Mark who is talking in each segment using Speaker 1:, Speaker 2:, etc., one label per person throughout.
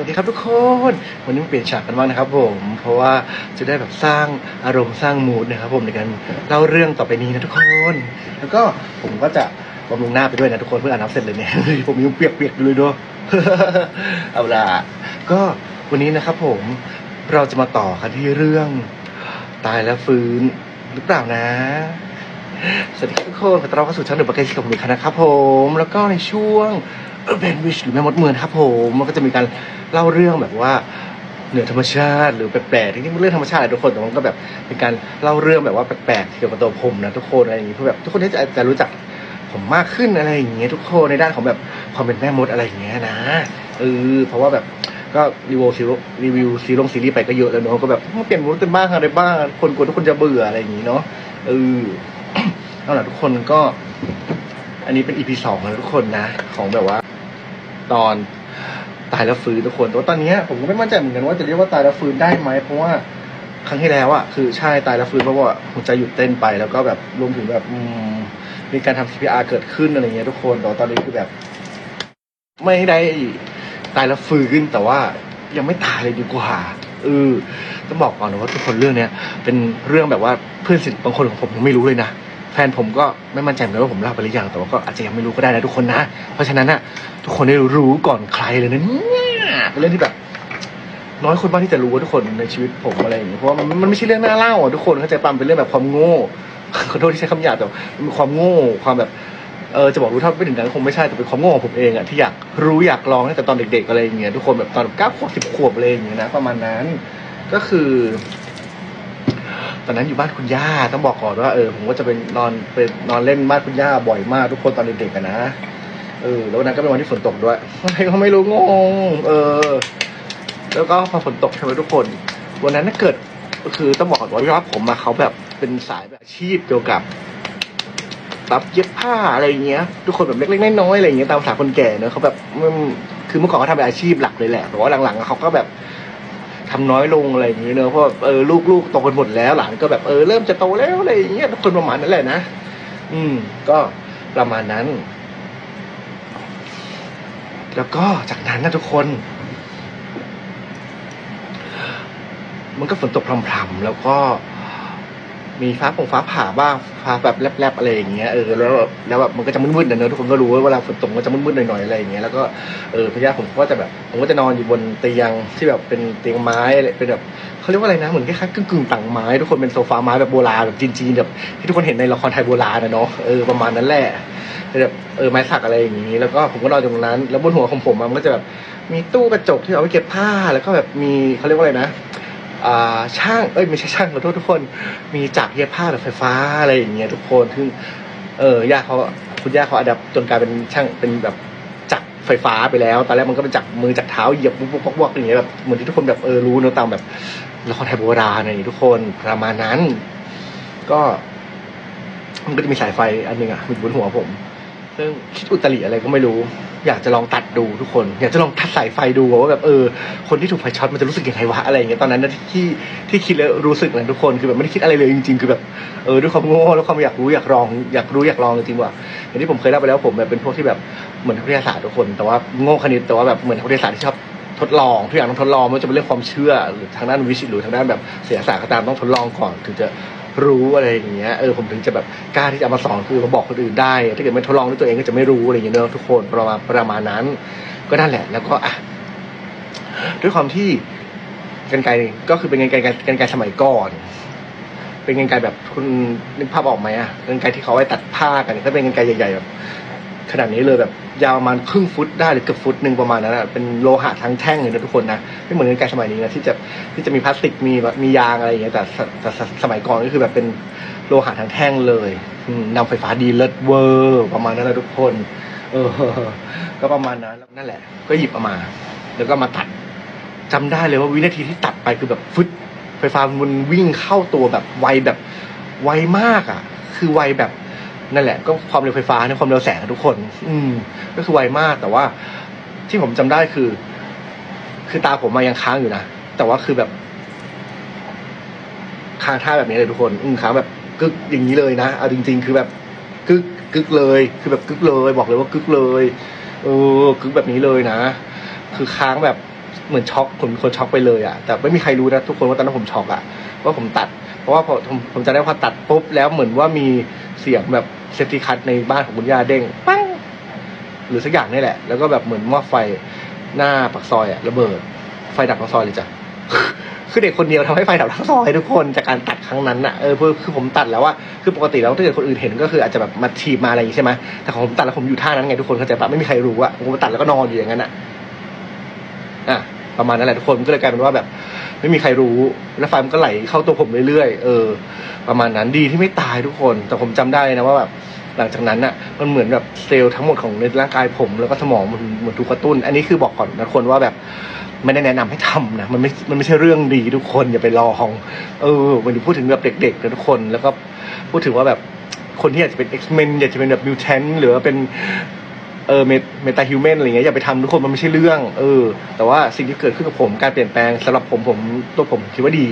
Speaker 1: สวัสดีครับทุกคนวันนี้เปลี่ยนฉากกันบ้างนะครับผมเพราะว่าจะได้แบบสร้างอารมณ์สร้างมูดนะครับผมในการเล่าเรื่องต่อไปนี้นะทุกคน แล้วก็ผมก็จะบำรุงหน้าไปด้วยนะทุกคนเพื่ออาบน้ำเสร็จเลยเนี่ยผมยังเปียกๆอยู่เลยเนาะเอาล่ะก็วันนี้นะครับผมเราจะมาต่อกันที่เรื่องตายแล้วฟื้นหรือเปล่านะสวัสดีทุกคนขอต้อนรับเข้าสู่ช่องเดอะบักเก็ตกับผมอีกคนะครับผม แล้วก็ในช่วง เบนวิชหรือแม่มดเมืองนครับผมมันก็จะมีการเล่าเรื่องแบบว่าเหนือธรรมชาติหรือแปลกๆที่มันเรื่องธรรมชาติทุกคนแต่มันก็แบบเป็นการเล่าเรื่องแบบว่าแปลกๆเกี่ยวกับตัวผมนะทุกคนอะไรอย่างงี้เพื่อแบบทุกคนที่จะจะรู้จักผมมากขึ้นอะไรอย่างเงี้ยทุกคนในด้านของแบบความเป็นแม่มดอะไรอย่างเงี้ยนะเออเพราะว่าแบบก็รีวิวซีรีวิวซีรีส์ซีรีส์ไปก็เยอะแล้วเนาะก็แบบเปลี่ยนมูดกันบ้างอะไรบ้างคนกลัวทุกคนจะเบื่ออะไรอย่างงี้เนาะเออเอาล่ะทุกคนก็ อันนี้เป็นอีพีสองแล้วทุกคนนะ ของแบบว่า ตอนตายแล้วฟื้นทุกคนแต่ว่าตอนเนี้ยผมก็ไม่มั่นใจเหมือนกันว่าจะเรียกว่าตายแล้วฟื้นได้ไหมเพราะว่าครั้งที่แล้วอะคือใช่ตายแล้วฟื้นเพราะว่าหัวใจหยุดเต้นไปแล้วก็แบบรวมถึงแบบอืมมีการทำ CPR เกิดขึ้นอะไรเงี้ยทุกคนแต่ว่าตอนนี้คือแบบ ไม่ได้ตายแล้วฟื้นแต่ว่ายังไม่ตายเลยดีกว่าเออต้องบอกก่อนนะว่าทุกคนเรื่องเนี้ยเป็นเรื่องแบบว่าเพื่อนสนิทบางคนของผมยังไม่รู้เลยนะ แฟนผมก็ไม่มั่นใจเหมือนกันว่าผมเล่าไปหรือยังแต่ว่าก็อาจจะยังไม่รู้ก็ได้นะทุกคนนะ เพราะฉะนั้นน่ะทุกคนได้รู้ก่อนใครเลยนะเนี่ยเป็นเรื่องที่แบบ น้อยคนบ้างที่จะรู้ว่าทุกคนในชีวิตผมอะไรอย่างเงี้ยเพราะว่ามันมันไม่ใช่เรื่องน่าเล่าอะทุกคนเข้าใจปั๊มเป็นเรื่องแบบความโง่ขอโทษที่ใช้คำหยาบแต่มันเป็นความโง่ความแบบเออจะบอกรู้เท่าไม่ถึงนั้นคงไม่ใช่แต่เป็นความโง่ของผมเองอะที่อยากรู้อยากลองตั้งแต่ตอนเด็กๆอะไรอย่างเงี้ยทุกคนแบบตอนเก้าขวบสิบขวบอะไรอย่างเงี้ยนะประมาณนั้นก็คือ ตอนนั้นอยู่บ้านคุณย่าต้องบอกก่อนว่าเออผมก็จะเป็นนอนไปนอนเล่นบ้านคุณย่าบ่อยมากทุกคนตอนเด็กๆกันนะเออแล้ววันนั้นก็เป็นวันที่ฝนตกด้วยอะไรก็ไม่รู้งงเออ แล้วก็พอฝนตกใช่ไหมทุกคน วันนั้นน่ะเกิดคือต้องบอกก่อนว่าผมมาเขาแบบเป็นสายแบบอาชีพเกี่ยวกับรับเย็บผ้าอะไรอย่างเงี้ย ทุกคนแบบเล็กๆน้อยๆอะไรอย่างเงี้ยตามภาษาคนแก่เนอะเขาแบบคือเมื่อก่อนเขาทำเป็นอาชีพหลักเลยแหละแต่ว่าหลังๆเขาก็แบบ ทำน้อยลงอะไรอย่างนี้เนอะเพราะเออลูกๆโตกันหมดแล้วหลานก็แบบเออเริ่มจะโตแล้วอะไรอย่างเงี้ยคนประมาณนั้นแหละนะอืม ก็ประมาณนั้น แล้วก็จากนั้นนะทุกคน มันก็ฝนตกพรำๆแล้วก็ มีฟ้าผงฟ้าผ่าบ้างฟ้าแบบแลบๆอะไรอย่างเงี้ยเออแล้วแล้วแบบมันก็จะมืดๆนะเนอะทุกคนก็รู้ว่าเวลาฝนตกมันก็จะมืดๆหน่อยๆอะไรอย่างเงี้ยแล้วก็เออพญาผมก็จะแบบผมก็จะนอนอยู่บนเตียงที่แบบเป็นเตียงไม้อะไรเป็นแบบเขาเรียกว่าอะไรนะเหมือนคล้ายๆกึ่งๆต่างไม้ ทุกคนเป็นโซฟาไม้แบบโบราณแบบจีนๆแบบที่ทุกคนเห็นในละครไทยโบราณนะเนาะเออประมาณนั้นแหละแบบเออไม้สักอะไรอย่างงี้ แล้วก็ผมก็นอนอยู่ตรงนั้น แล้วบนหัวของผมมันก็จะแบบมีตู้กระจกที่เอาไว้เก็บผ้าแล้วก็แบบมีเขาเรียกว่าอะไรนะ ช่างเอ้ยไม่ใช่ช่างขอโทษทุกคน มีจักรเย็บผ้าแบบไฟฟ้าอะไรอย่างเงี้ยทุกคนซึ่งเออย่าเขาคุณย่าเขาอัดับจนกลายเป็นช่างเป็นแบบจักรไฟฟ้าไปแล้วตอนแรกมันก็เป็นจักรมือจักรเท้าเหยียบปุ๊บปุ๊บปุ๊บปุ๊บอย่างเงี้ยแบบเหมือนที่ทุกคนแบบเออรู้เนอตามแบบละครไทยโบราณอะไรอย่างเงี้ยทุกคนประมาณนั้น ก็มันก็จะมีสายไฟอันหนึ่งอะอยู่บนหัวผม ซึ่งคิดอุตริอะไรก็ไม่รู้อยากจะลองตัดดูทุกคน อยากจะลองตัดสายไฟดูว่าแบบเออคนที่ถูกไฟช็อตมันจะรู้สึกยังไงวะอะไรอย่างเงี้ยตอนนั้นนะที่ที่คิดแล้วรู้สึกนะทุกคนคือแบบไม่ได้คิดอะไรเลยจริง ๆ คือแบบเออด้วยความโง่แล้วความอยากรู้อยากลองอยากรู้อยากลองจริงๆว่าอย่างที่ผมเคยเล่าไปแล้วผมแบบเป็นพวกที่แบบเหมือนนักวิทยาศาสตร์ทุกคน แต่ว่าโง่คณิตแต่ว่าแบบเหมือนนักวิทยาศาสตร์ที่ชอบทดลองทุกอย่างต้องทดลองไม่ว่าจะเป็นเรื่องความเชื่อหรือทางด้านวิชหรือทางด้านแบบเสียศาสตร์ก็ตามต้องทดลองก่อนถึงจะ รู้อะไรอย่างเงี้ยเออผมถึงจะแบบกล้าที่จะเอามาสอนคือมาบอกคนอื่นได้ ถ้าเกิดไม่ทดลองด้วยตัวเองก็จะไม่รู้อะไรอย่างเงี้ยเนอะทุกคนประมาณประมาณนั้น ก็นั่นแหละ แล้วก็อะด้วยความที่กันไกลก็คือเป็นกันไกรกันไกลสมัยก่อน เป็นกันไกลแบบคุณนึกภาพออกไหมอะกันไกลที่เขาไว้ตัดผ้ากันถ้าเป็นกันไกลใหญ่ๆแบบ ขนาดนี้เลยแบบยาวประมาณครึ่งฟุตได้หรือเกือบฟุตหนึ่งประมาณนั้นอะเป็นโลหะทั้งแท่งเลยนะทุกคนนะไม่เหมือนกันสมัยนี้นะที่จะที่จะมีพลาสติกมีแบบมียางอะไรอย่างเงี้ยแต่แต่สมัยก่อนก็คือแบบเป็นโลหะทั้งแท่งเลยอืมนำไฟฟ้าดีเลิศเวอร์ประมาณนั้นนะทุกคน เออ ก็ประมาณนั้นนั่นแหละ ก็หยิบออกมา แล้วก็มาตัดจำได้เลยว่าวินาทีที่ตัดไปคือแบบฟึดไฟฟ้ามันวิ่งเข้าตัวแบบไวแบบไวมากอะ คือไวแบบ นั่นแหละก็ความเร็วไฟฟ้าเนี่ยความเร็วแสงทุกคน อืม ก็คือไวมากแต่ว่าที่ผมจำได้คือ คือตาผมมายังค้างอยู่นะแต่ว่าคือแบบค้างท่าแบบนี้เลยทุกคน อืมค้างแบบกึกอย่างนี้เลยนะเอาจริง ๆ คือแบบกึกกึกเลย คือแบบกึกเลย บอกเลยว่ากึกเลยเออกึกแบบนี้เลยนะ คือค้างแบบเหมือนช็อกผมเป็นคนช็อกไปเลยอะ แต่ไม่มีใครรู้นะทุกคนว่าตอนนั้นผมช็อกอะว่าผมตัด เพราะว่าพอผมผมจะได้พอตัดปุ๊บแล้วเหมือนว่ามีเสียงแบบเซฟตี้คัทในบ้านของคุณย่าเด้งปังหรือสักอย่างนี่แหละ แล้วก็แบบเหมือนหม้อไฟหน้าปากซอยอะระเบิด ไฟดับทั้งซอยเลยจ้ะคือเด็กคนเดียวทำให้ไฟดับทั้งซอยทุกคนจากการตัดครั้งนั้นน่ะเออคือผมตัดแล้วว่าคือปกติแล้วถ้าเกิดคนอื่นเห็นก็คืออาจจะแบบมาทีบมาอะไรอย่างงี้ใช่ไหมแต่ของผมตัดแล้วผมอยู่ท่านั้นไงทุกคนเข้าใจปะไม่มีใครรู้อะผมตัดแล้วก็นอนอยู่อย่างนั้นอะอะ ประมาณนั้นแหละทุกคนก็เลยกลายเป็นว่าแบบ ไม่มีใครรู้แล้วไฟมันก็ไหลเข้าตัวผมเรื่อยๆเออ ประมาณนั้นดีที่ไม่ตายทุกคน แต่ผมจำได้นะว่าแบบหลังจากนั้นน่ะมันเหมือนแบบเซลล์ทั้งหมดของในร่างกายผม แล้วก็สมองมันเหมือนถูกกระตุ้น อันนี้คือบอกก่อนนะคนว่าแบบไม่ได้แนะนำให้ทำนะมันไม่มันไม่ใช่เรื่องดีทุกคนอย่าไปรอของเออวันพูดถึงแบบเด็กๆนะทุกคนแล้วก็พูดถึงว่าแบบคนที่อยากจะเป็น X-Men อยากจะเป็นแบบมิวแทนหรือว่าเป็น เออเมตาฮิวแมนอะไรเงี้ยอย่าไปทำทุกคนมันไม่ใช่เรื่อง เออ แต่ว่าสิ่งที่เกิดขึ้นกับผมการเปลี่ยนแปลงสำหรับผมผมตัวผมคิดว่าดี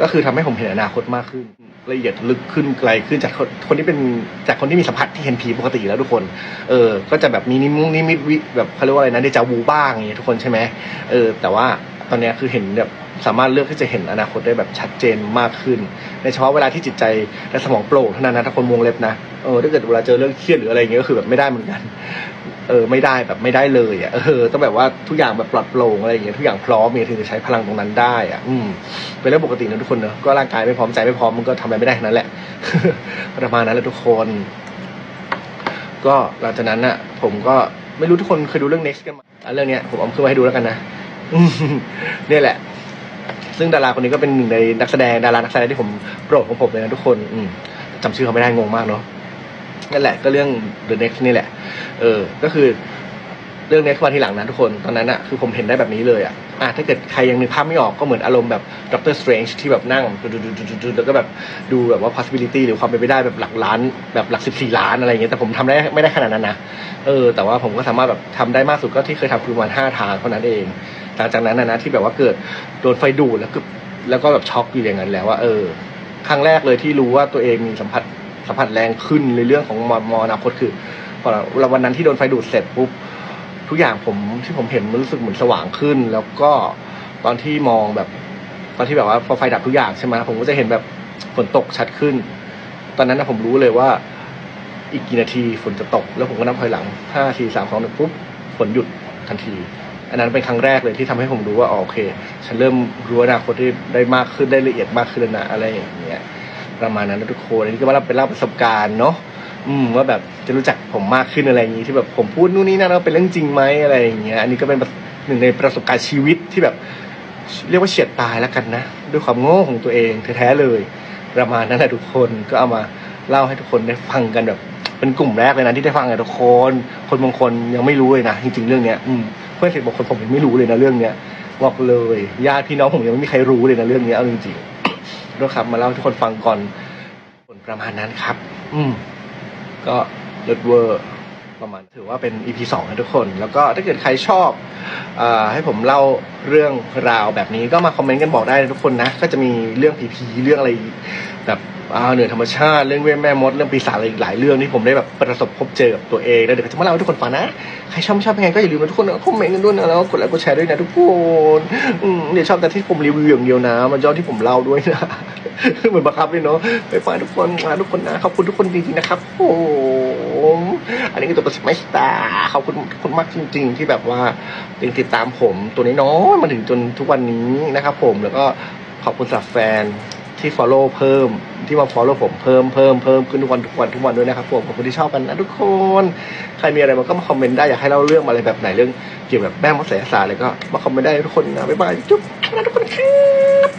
Speaker 1: ก็คือทำให้ผมเห็นอนาคตมากขึ้น ละเอียดลึกขึ้นไกลขึ้นจากคนคนที่เป็นจากคนที่มีสัมผัสที่เห็นผีปกติแล้วทุกคน เออ ก็จะแบบมีนิมุนิมิตวิแบบเขาเรียกว่าอะไรนะเดจาวูบ้างอย่างเงี้ยทุกคนใช่ไหมเออ แต่ว่าตอนเนี้ยคือเห็นแบบ สามารถเลือกที่จะเห็นอนาคตได้แบบชัดเจนมากขึ้น ในเฉพาะเวลาที่จิตใจและสมองโปร่งเท่านั้นนะถ้าคนวงเล็บนะเออถ้าเกิดเวลาเจอเรื่องเครียดหรืออะไรเงี้ยก็คือแบบไม่ได้เหมือนกัน เออไม่ได้แบบไม่ได้เลยอะเออต้องแบบว่าทุกอย่างแบบปลอดโปร่งอะไรอย่างเงี้ยทุกอย่างพร้อมเนี่ยถึงจะใช้พลังตรงนั้นได้อะ อืมเป็นเรื่องปกตินะทุกคนเนอะก็ร่างกายไม่พร้อมใจไม่พร้อมมันก็ทำอะไรไม่ได้นั้นแหละประมาณนั้นแหละทุกคน ก็หลังจากนั้นน่ะ ผมก็ไม่รู้ทุกคนเคยดูเรื่อง next กันไหมอะเรื่องเนี้ยผมเอาขึ้นมาให้ดูแล้วกันนะเนี่ยแหละ ซึ่งดาราคนนี้ก็เป็นหนึ่งในนักแสดงดารานักแสดงที่ผมโปรดของผมเลยนะทุกคนอืมจำชื่อเขาไม่ได้งงมากเนาะนั่นแหละก็เรื่อง the next นี่แหละ เออ ก็คือ เรื่องนี้คือมาทีหลังนะทุกคนตอนนั้นอะคือผมเห็นได้แบบนี้เลยอะอะถ้าเกิดใครยังนึกภาพไม่ออกก็เหมือนอารมณ์แบบด็อกเตอร์สเตรนจ์ที่แบบนั่งดูๆๆๆแล้วก็แบบดูแบบว่า possibility หรือความเป็นไปได้แบบหลักล้าน แบบหลักสิบสี่ล้านอะไรอย่างเงี้ยแต่ผมทำได้ไม่ได้ขนาดนั้นนะเออแต่ว่าผมก็สามารถแบบทำได้มากสุดก็ที่เคยทำคือประมาณห้าทางเท่านั้นเองหลังจากนั้นนะนะที่แบบว่าเกิดโดนไฟดูดแล้วก็แล้วก็แบบช็อกอยู่อย่างนั้นแล้วว่าเออครั้งแรกเลยที่รู้ว่าตัวเองมีสัมผัสสัมผัสแรงขึ้นในเรื่องของมมอนาคตคือพอเราวันนั้นที่โดนไฟดูดเสร็จปุ๊บ ทุกอย่างผมที่ผมเห็นมันรู้สึกเหมือนสว่างขึ้น แล้วก็ตอนที่มองแบบตอนที่แบบว่าพอไฟดับทุกอย่างใช่ไหมผมก็จะเห็นแบบฝนตกชัดขึ้น ตอนนั้นนะผมรู้เลยว่าอีกกี่นาทีฝนจะตก แล้วผมก็นับถอยหลังห้าสี่สามสองหนึ่งปุ๊บฝนหยุดทันที อันนั้นเป็นครั้งแรกเลยที่ทำให้ผมรู้ว่าโอเค ฉันเริ่มรู้อนาคตที่ได้มากขึ้นได้ละเอียดมากขึ้นนะอะไรอย่างเงี้ยประมาณนั้นนะทุกคนอันนี้ก็ว่าเราเป็นเล่าประสบการณ์เนาะอืมว่าแบบ จะรู้จักผมมากขึ้นอะไรอย่างนี้ที่แบบผมพูดนู่นนี่นั่นแล้วเป็นเรื่องจริงไหมอะไรอย่างเงี้ยอันนี้ก็เป็นหนึ่งในประสบการณ์ชีวิตที่แบบเรียกว่าเฉียดตายแล้วกันนะ ด้วยความโง่ของตัวเองแท้ๆเลยประมาณนั้นแหละทุกคนก็เอามาเล่าให้ทุกคนได้ฟังกันแบบ เป็นกลุ่มแรกเลยนะที่ได้ฟังกันทุกคน คนบางคนยังไม่รู้เลยนะจริงๆเรื่องเนี้ยอืมเพื่อนสิบางคนผมยังไม่รู้เลยนะเรื่องเนี้ยบอกเลยญาติพี่น้องผมยังไม่มีใครรู้เลยนะเรื่องเนี้ยเอาจริงๆด้วยครับมาเล่าให้ทุกคนฟังก่อนผลประมาณนั้นครับ อืม ก็ เลิศเวอร์ประมาณถือว่าเป็น EP สองนะทุกคน แล้วก็ถ้าเกิดใครชอบอให้ผมเล่าเรื่องราวแบบนี้ก็มาคอมเมนต์กันบอกได้นะทุกคนนะ ก็จะมีเรื่องผีๆเรื่องอะไรแบบ เหนือธรรมชาติเรื่องเวทแม่มดเรื่องปีศาจอะไรอีกหลายเรื่องที่ผมได้แบบประสบพบเจอกับตัวเองแล้วเดี๋ยวจะมาเล่าให้ทุกคนฟังนะใครชอบไม่ชอบยังไงก็อย่าลืมนะทุกคนนะคอมเมนต์กันด้วยนะแล้วกดไลค์กดแชร์ด้วยนะทุกคนเดี๋ยวชอบแต่ที่ผมรีวิวอย่างเดียวนะ มันยอดที่ผมเล่าด้วยนะเหมือนบังคับเลยเนาะไปฟังทุกคนมาทุกคนนะขอบคุณทุกคนจริงๆนะครับผมอันนี้ก็ตัวประสิทธิ์ไม่สตาขอบคุณทุกคนมากจริง ๆ ที่แบบว่ายังติดตามผมตัวน้อยมาถึงจนทุกวันนี้นะครับผมแล้วก็ขอบคุณสำหรับแฟนที่ follow เพิ่ม ที่มา follow ผมเพิ่มเพิ่มเพิ่มขึ้นทุกวันทุกวันทุกวันด้วยนะครับผมขอบคุณที่ชอบกันนะทุกคน ใครมีอะไรมันก็มาคอมเมนต์ได้อยากให้เล่าเรื่องอะไรแบบไหนเรื่องเกี่ยวกับแม่มดแสยศาสตร์อะไรก็มาคอมเมนต์ได้ทุกคนนะบ๊ายบายจุ๊บนะทุกคนครับ